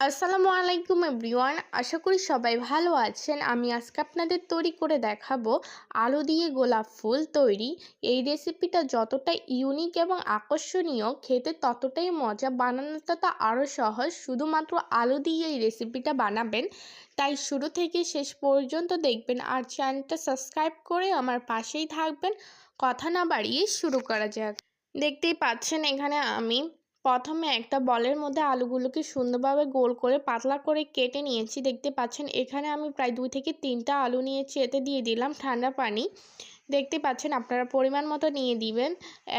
আসসালামু আলাইকুম এভরিওয়ান, আশা করি সবাই ভালো আছেন। আমি আজকে আপনাদের তৈরি করে দেখাবো আলু দিয়ে গোলাপ ফুল তৈরি। এই রেসিপিটা যতটা ইউনিক এবং আকর্ষণীয়, খেতে ততটাই মজা, বানানোটা তো আরও সহজ। শুধুমাত্র আলু দিয়ে এই রেসিপিটা বানাবেন। তাই শুরু থেকে শেষ পর্যন্ত দেখবেন আর চ্যানেলটা সাবস্ক্রাইব করে আমার পাশেই থাকবেন। কথা না বাড়িয়ে শুরু করা যাক। দেখতেই পাচ্ছেন এখানে আমি প্রথমে একটা বলের মধ্যে আলুগুলোকে সুন্দরভাবে গোল করে, পাতলা করে কেটে নিয়েছি। দেখতে পাচ্ছেন, এখানে আমি প্রায় দুই থেকে তিনটা আলু নিয়েছি, এতে দিয়ে দিলাম ঠান্ডা পানি। দেখতে পাচ্ছেন, আপনারা পরিমাণ মতো নিয়ে দিবেন।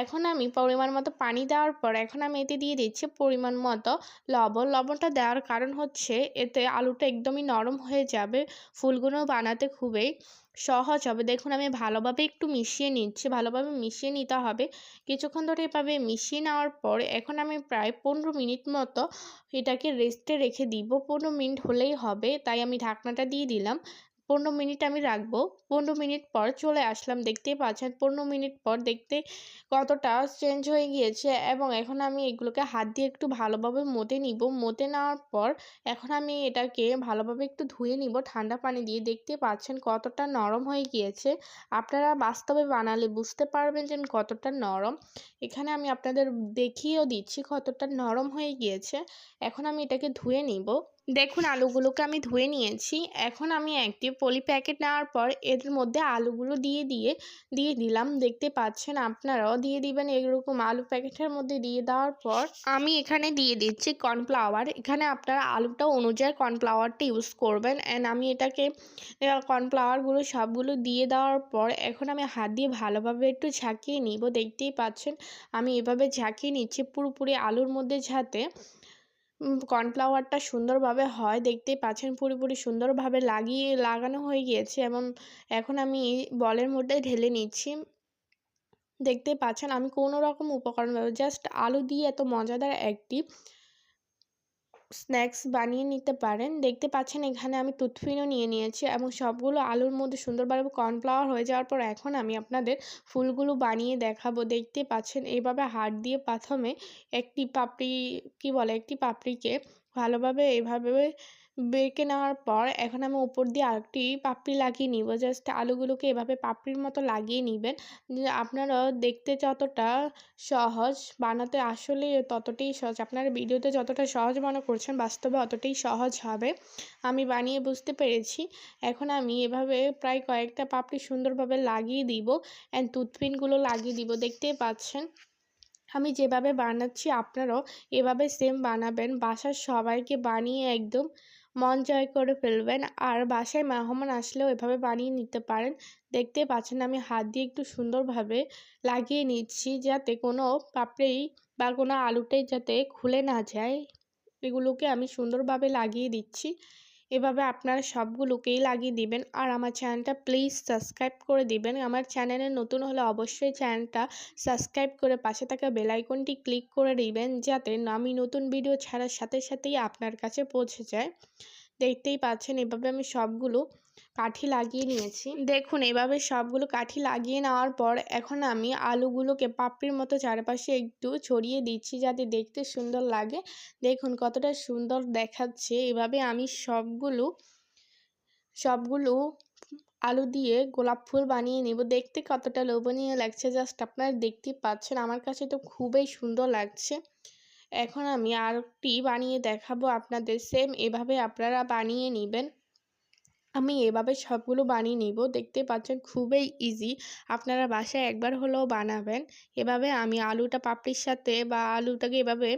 এখন আমি পরিমাণ মতো পানি দেওয়ার পর, এখন আমি এতে দিয়ে দিচ্ছি পরিমাণ মতো লবণ। লবণটা দেওয়ার কারণ হচ্ছে, এতে আলুটা একদমই নরম হয়ে যাবে, ফুলগুলো বানাতে খুবই। সহজ হবে। দেখুন, আমি ভালোভাবে একটু মিশিয়ে নিচ্ছি, ভালোভাবে মিশিয়ে নিতে হবে। কিছুক্ষণ ধরে এভাবে মিশিয়ে নেওয়ার পর এখন আমি প্রায় পনেরো মিনিট মতো এটাকে রেস্টে রেখে দিব। পনেরো মিনিট হলেই হবে, তাই আমি ঢাকনাটা দিয়ে দিলাম। পনেরো মিনিট আমি রাখব। পনেরো মিনিট পর চলে আসলাম। দেখতেই পাচ্ছেন, পনেরো মিনিট পর দেখতে কতটা চেঞ্জ হয়ে গিয়েছে এবং এখন আমি এগুলোকে হাত দিয়ে একটু ভালোভাবে মতে নিব। মতে নেওয়ার পর এখন আমি এটাকে ভালোভাবে একটু ধুয়ে নিব। ঠান্ডা পানি দিয়ে দেখতে পাচ্ছেন কতটা নরম হয়ে গিয়েছে। আপনারা বাস্তবে বানালে বুঝতে পারবেন যে কতটা নরম। এখানে আমি আপনাদের দেখিয়েও দিচ্ছি কতটা নরম হয়ে গিয়েছে। এখন আমি এটাকে ধুয়ে নিব। দেখুন, আলুগুলোকে আমি ধুয়ে নিয়েছি। এখন আমি একটি পলি প্যাকেট নেওয়ার পর এর মধ্যে আলুগুলো দিয়ে দিয়ে দিয়ে দিলাম। দেখতে পাচ্ছেন আপনারাও দিয়ে দিবেন এরকম আলু প্যাকেটের মধ্যে দিয়ে দেওয়ার পর আমি এখানে দিয়ে দিচ্ছি কর্নফ্লাওয়ার। এখানে আপনারা আলুটা অনুযায়ী কর্নফ্লাওয়ারটা ইউজ করবেন। অ্যান্ড আমি এটাকে কর্নফ্লাওয়ারগুলো সবগুলো দিয়ে দেওয়ার পর এখন আমি হাত দিয়ে ভালোভাবে একটু ঝাঁকিয়ে নিব। দেখতেই পাচ্ছেন, আমি এভাবে ঝাঁকিয়ে নিচ্ছি পুরোপুরি আলুর মধ্যে যাতে কর্নফ্লাওয়ারটা সুন্দরভাবে হয়, দেখতেই পাচ্ছেন পুরোপুরি সুন্দরভাবে লাগিয়ে, লাগানো হয়ে গিয়েছে এবং এখন আমি বলের মধ্যে ঢেলে নিচ্ছি। দেখতে পাচ্ছেন আমি কোনো রকম উপকরণ জাস্ট আলু দিয়ে এত মজাদার একটি স্ন্যাক্স বানিয়ে নিতে পারেন। দেখতে পাচ্ছেন এখানে আমি টুথপিনও নিয়ে নিয়েছি এবং সবগুলো আলুর মধ্যে সুন্দরভাবে কর্নফ্লাওয়ার হয়ে যাওয়ার পর এখন আমি আপনাদের ফুলগুলো বানিয়ে দেখাবো। দেখতে পাচ্ছেন এইভাবে হাট দিয়ে প্রথমে একটি পাপড়ি, কি বলে একটি পাপড়িকে ভালোভাবে এভাবে বেঁকে নেওয়ার পর এখন আমি উপর দিয়ে আরেকটি পাপড়ি লাগিয়ে নিব। জাস্ট আলুগুলোকে এভাবে পাপড়ির মতো লাগিয়ে নেবেন। আপনারা দেখতে যতটা সহজ, বানাতে আসলে ততটাই সহজ। আপনারা ভিডিওতে যতটা সহজ মনে করছেন, বাস্তবে অতটাই সহজ হবে। আমি বানিয়ে বুঝতে পেরেছি। এখন আমি এভাবে প্রায় কয়েকটা পাপড়ি সুন্দরভাবে লাগিয়ে দিব। অ্যান্ড টুথপিনগুলো লাগিয়ে দিব। দেখতেই পাচ্ছেন। আমি যেভাবে বানাচ্ছি, আপনারাও এভাবে সেম বানাবেন। বাসার সবাইকে বানিয়ে একদম মন জয় করে ফেলবেন। আর বাসায় মেহমান আসলেও এভাবে বানিয়ে নিতে পারেন। দেখতে পাচ্ছেন আমি হাত দিয়ে একটু সুন্দরভাবে লাগিয়ে নিচ্ছি যাতে কোনো পাপড়ি বা কোনো আলুটাই যাতে খুলে না যায়। এগুলোকে আমি সুন্দরভাবে লাগিয়ে দিচ্ছি। এভাবে আপনারা সবগুলোকেই লাগিয়ে দিবেন। আর আমার চ্যানেলটা প্লিজ সাবস্ক্রাইব করে দিবেন। আমার চ্যানেলে নতুন হলে অবশ্যই চ্যানেলটা সাবস্ক্রাইব করে পাশে থাকা বেলাইকনটি ক্লিক করে দিবেন, যাতে আমি নতুন ভিডিও ছাড়ার সাথে সাথেই আপনার কাছে পৌঁছে যায়। দেখতেই পাচ্ছেন এভাবে আমি সবগুলো কাঠি লাগিয়ে নিয়েছি। দেখুন, এভাবে সবগুলো কাঠি লাগিয়ে নেওয়ার পর এখন আমি আলুগুলোকে পাপড়ির মতো চারপাশে একটু ছড়িয়ে দিচ্ছি যাতে দেখতে সুন্দর লাগে। দেখুন, কতটা সুন্দর দেখাচ্ছে। এভাবে আমি সবগুলো সবগুলো আলু দিয়ে গোলাপ ফুল বানিয়ে নেব। দেখতে কতটা লোভনীয় লাগছে। জাস্ট আপনারা দেখতেই পাচ্ছেন, আমার কাছে তো খুবই সুন্দর লাগছে। এখন আমি আরেকটি বানিয়ে দেখাবো আপনাদের। সেম এভাবে আপনারা বানিয়ে নেবেন। আমি এভাবে সবগুলো বানিয়ে নিব। দেখতে পাচ্ছেন খুবই ইজি আপনারা বাসায় একবার হলেও বানাবেন। এভাবে আমি আলুটা পাপড়ির সাথে বা আলুটাকে এভাবে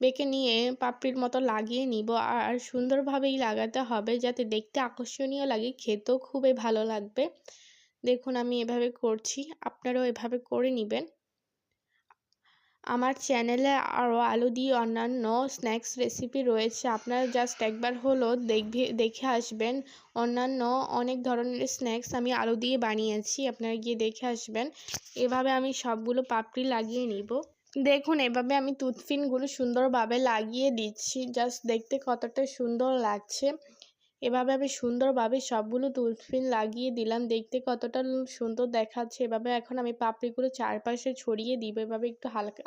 বেঁকে নিয়ে পাপড়ির মতো লাগিয়ে নিব। আর সুন্দরভাবেই লাগাতে হবে যাতে দেখতে আকর্ষণীয় লাগে, খেতেও খুবই ভালো লাগবে। দেখুন আমি এভাবে করছি। আপনারাও এভাবে করে নেবেন। আমার চ্যানেলে আরও আলু দিয়ে অন্যান্য স্ন্যাক্স রেসিপি রয়েছে, আপনারা জাস্ট একবার হলো দেখবে, দেখে আসবেন। অন্যান্য অনেক ধরনের স্ন্যাক্স আমি আলু দিয়ে বানিয়েছি, আপনারা গিয়ে দেখে আসবেন। এভাবে আমি সবগুলো পাপড়ি লাগিয়ে নিব। দেখুন, এভাবে আমি টুথপিনগুলো সুন্দরভাবে লাগিয়ে দিচ্ছি, জাস্ট দেখতে কতটা সুন্দর লাগছে। এভাবে আমি সুন্দরভাবে সবগুলো তুলফিন লাগিয়ে দিলাম। দেখতে কতটা সুন্দর দেখাচ্ছে। এভাবে এখন আমি পাপড়িগুলো চারপাশে ছড়িয়ে দিব। এভাবে একটু হালকা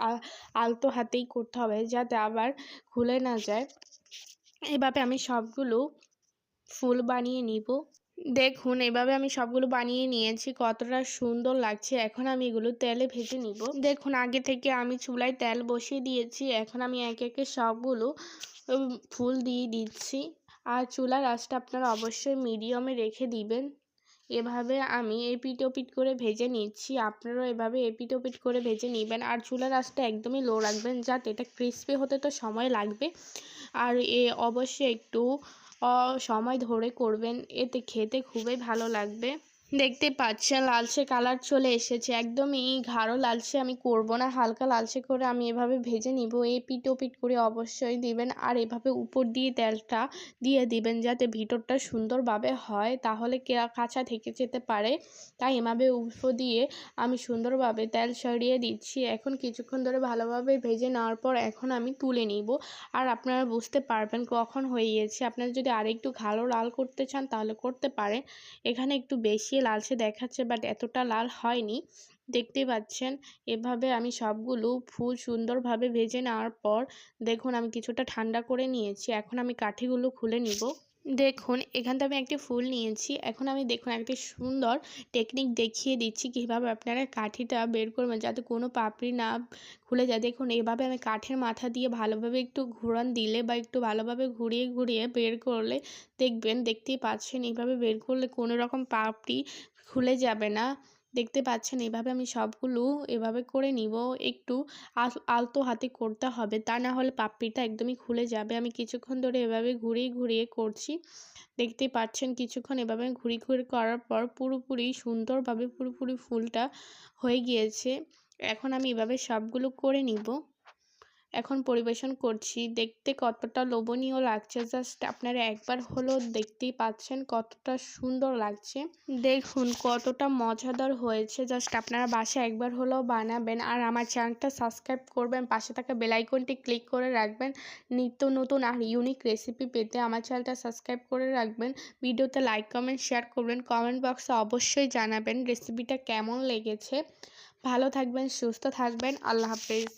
আলতো হাতেই করতে হবে যাতে আবার খুলে না যায়। এভাবে আমি সবগুলো ফুল বানিয়ে নিব। দেখুন, এভাবে আমি সবগুলো বানিয়ে নিয়েছি। কতটা সুন্দর লাগছে। এখন আমি এগুলো তেলে ভেজে নিব। দেখুন, আগে থেকে আমি চুলায় তেল বসিয়ে দিয়েছি। এখন আমি একে একে সবগুলো ফুল দিয়ে দিচ্ছি। আর চুলার আঁচটা আপনারা অবশ্যই মিডিয়ামে রেখে দিবেন। এভাবে আমি এপিট ওপিট করে ভেজে নিচ্ছি। আপনারাও এভাবে এপিট ওপিট করে ভেজে নেবেন। আর চুলার আঁচটা একদমই লো রাখবেন যাতে এটা ক্রিস্পি হতে তো সময় লাগবে। আর এ অবশ্যই একটু সময় ধরে করবেন। এতে খেতে খুবই ভালো লাগবে। দেখতে পাচ্ছেন লালচে কালার চলে এসেছে। একদমই গাঢ় লালচে আমি করব না, হালকা লালচে করে আমি এভাবে ভেজে নিব। এই পিট ওপিট করে অবশ্যই দিবেন আর এভাবে উপর দিয়ে তেলটা দিয়ে দিবেন যাতে ভিতরটা সুন্দরভাবে হয়। তাহলে কাঁচা থেকে যেতে পারে। তাই এভাবে উপর দিয়ে আমি সুন্দরভাবে তেল সরিয়ে দিচ্ছি। এখন কিছুক্ষণ ধরে ভালোভাবে ভেজে নেওয়ার পর এখন আমি তুলে নিব। আর আপনারা বুঝতে পারবেন কখন হয়ে গিয়েছে আপনারা যদি আরেকটু ঘালো লাল করতে চান তাহলে করতে পারেন। এখানে একটু বেশি লালচে দেখাচ্ছে বাট এতটা লাল হয়নি। দেখতে পাচ্ছেন, এভাবে আমি সবগুলো ফুল সুন্দরভাবে ভেজে নেওয়ার পর, দেখুন আমি কিছুটা ঠান্ডা করে নিয়েছি। এখন আমি কাঠিগুলো খুলে নিব। দেখুন, এখান থেকে আমি একটি ফুল নিয়েছি। এখন আমি দেখুন একটি সুন্দর টেকনিক দেখিয়ে দিচ্ছি কীভাবে আপনারা কাঠিটা বের করবেন যাতে কোনো পাপড়ি না খুলে যায়। দেখুন, এভাবে আমি কাঠের মাথা দিয়ে ভালোভাবে একটু ঘোরান দিলে বা একটু ভালোভাবে ঘুরিয়ে ঘুরিয়ে বের করলে দেখবেন, দেখতেই পাচ্ছেন এইভাবে বের করলে কোনো রকম পাপড়ি খুলে যাবে না। দেখতে পাচ্ছেন এভাবে আমি সবগুলো এভাবে করে নিব। একটু আল- আলতো হাতে করতে হবে। তা না হলে পাপড়িটা একদমই খুলে যাবে। আমি কিছুক্ষণ ধরে এভাবে ঘুরিয়ে ঘুরিয়ে করছি। দেখতে পাচ্ছেন কিছুক্ষণ এভাবে ঘুরি ঘুরি করার পর পুরোপুরি সুন্দরভাবে পুরোপুরি ফুলটা হয়ে গিয়েছে। এখন আমি এভাবে সবগুলো করে নিব। এখন পরিবেশন করছি। দেখতে কতটা লোভনীয় লাগছে। জাস্ট আপনারা একবার হলো দেখতেই পাচ্ছেন কতটা সুন্দর লাগছে। দেখুন কতটা মজাদার হয়েছে। জাস্ট আপনারা বাসায় একবার হলেও বানাবেন। আর আমার চ্যানেলটা সাবস্ক্রাইব করবেন। পাশে থাকা বেল আইকনটি ক্লিক করে রাখবেন। নিত্য নতুন আর ইউনিক রেসিপি পেতে আমার চ্যানেলটা সাবস্ক্রাইব করে রাখবেন। ভিডিওতে লাইক, কমেন্ট, শেয়ার করবেন। কমেন্ট বক্সে অবশ্যই জানাবেন রেসিপিটা কেমন লেগেছে। ভালো থাকবেন, সুস্থ থাকবেন। আল্লাহ হাফেজ।